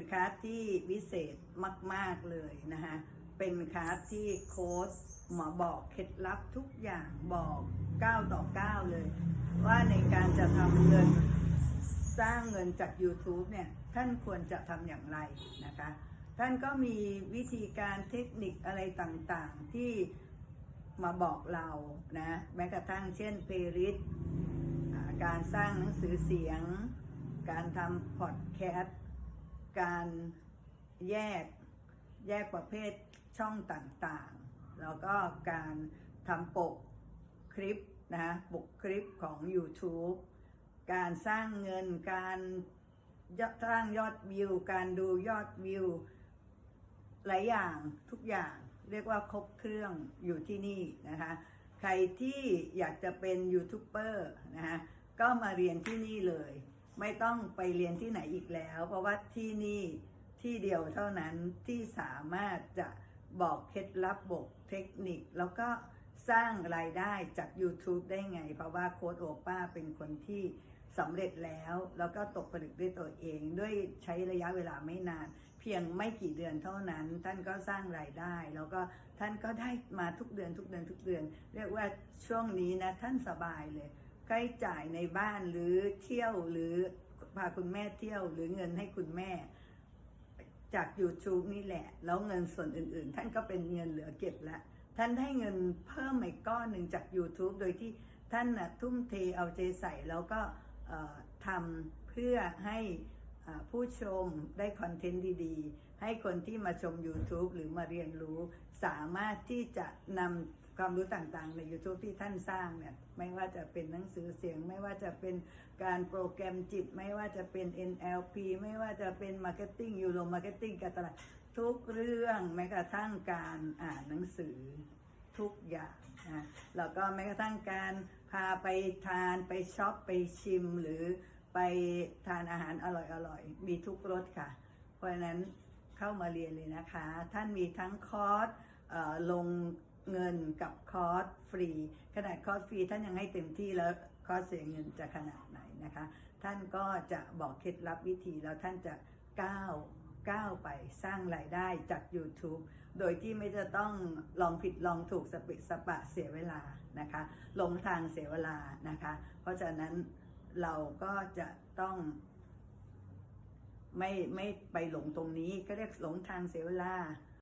เป็นคลาสที่วิเศษมาก ๆ เลยนะคะเป็นคลาสที่โค้ชมาบอกเคล็ดลับทุกอย่างบอก9ต่อ9เลย ว่าในการจะทำเงินสร้างเงินจาก YouTube เนี่ยท่านควรจะทำอย่างไรนะคะ ท่านก็มีวิธีการเทคนิคอะไรต่างๆที่มาบอกเรานะแม้กระทั่งเช่นเพริสการสร้างหนังสือเสียง การทำพอดแคสต์ การแยกแยกประเภทช่องต่างๆ แล้วก็การทำปกคลิปนะปกคลิปของ YouTube การสร้างเงินการสร้างยอดวิว การดูยอดวิว หลายอย่างทุกอย่างเรียกว่าครบเครื่องอยู่ที่นี่นะคะ ใครที่อยากจะเป็นยูทูบเบอร์นะคะก็มาเรียนที่นี่เลย ไม่ต้องไปเรียนที่ไหนอีกแล้ว เพราะว่าที่นี่ที่เดียวเท่านั้นที่สามารถจะบอกเคล็ดลับบกเทคนิค แล้วก็สร้างรายได้จาก YouTube ได้ไง เพราะว่าโค้ดโอป้าเป็นคนที่สำเร็จแล้ว แล้วก็ตกผลึกด้วยตัวเองด้วยใช้ระยะเวลาไม่นาน เพียงไม่กี่เดือนเท่านั้น ท่านก็สร้างรายได้ แล้วก็ท่านก็ได้มาทุกเดือนทุกเดือนทุกเดือน เรียกว่าช่วงนี้นะท่านสบายเลย ใกล้จ่ายในบ้านหรือเที่ยวหรือพาคุณแม่เที่ยวหรือเงินให้คุณแม่ จาก YouTube นี่แหละ แล้วเงินส่วนอื่นๆ ท่านก็เป็นเงินเหลือเก็บละท่านได้เงินเพิ่มอีกก้อนหนึ่งจาก YouTube โดยที่ท่านนะทุ่มเทเอาใจใส่แล้วก็ทำเพื่อให้ ผู้ชมได้คอนเทนต์ดีๆ ให้คนที่มาชม YouTube หรือมาเรียนรู้ สามารถที่จะนำความรู้ต่างๆ ใน YouTube ที่ท่านสร้างเนี่ยไม่ว่าจะเป็นหนังสือเสียง ไม่ว่าจะเป็นการโปรแกรมจิต ไม่ว่าจะเป็น NLP ไม่ว่าจะเป็น Marketing ยูโร Marketing การตลาดทุกเรื่องแม้กระทั่งการอ่านหนังสือทุกอย่างนะแล้วก็แม้กระทั่งการพาไปทานไปช็อปไปชิมหรือ ไปทานอาหารอร่อยๆ มีทุกรสค่ะ เพราะฉะนั้นเข้ามาเรียนเลยนะคะ ท่านมีทั้งคอร์สลงเงินกับคอร์สฟรี ขนาดคอร์สฟรีท่านยังให้เต็มที่แล้วคอร์สเสียเงินจะขนาดไหนนะคะ ท่านก็จะบอกเคล็ดลับวิธีแล้วท่านจะก้าวก้าวไปสร้างรายได้จาก YouTube โดยที่ไม่จะต้องลองผิดลองถูกสปิสปะเสียเวลานะคะ ลงทางเสียเวลานะคะ เพราะฉะนั้น เราก็จะต้อง ไม่ไม่ไปหลงตรงนี้ก็เรียกหลงทางเสียเวลา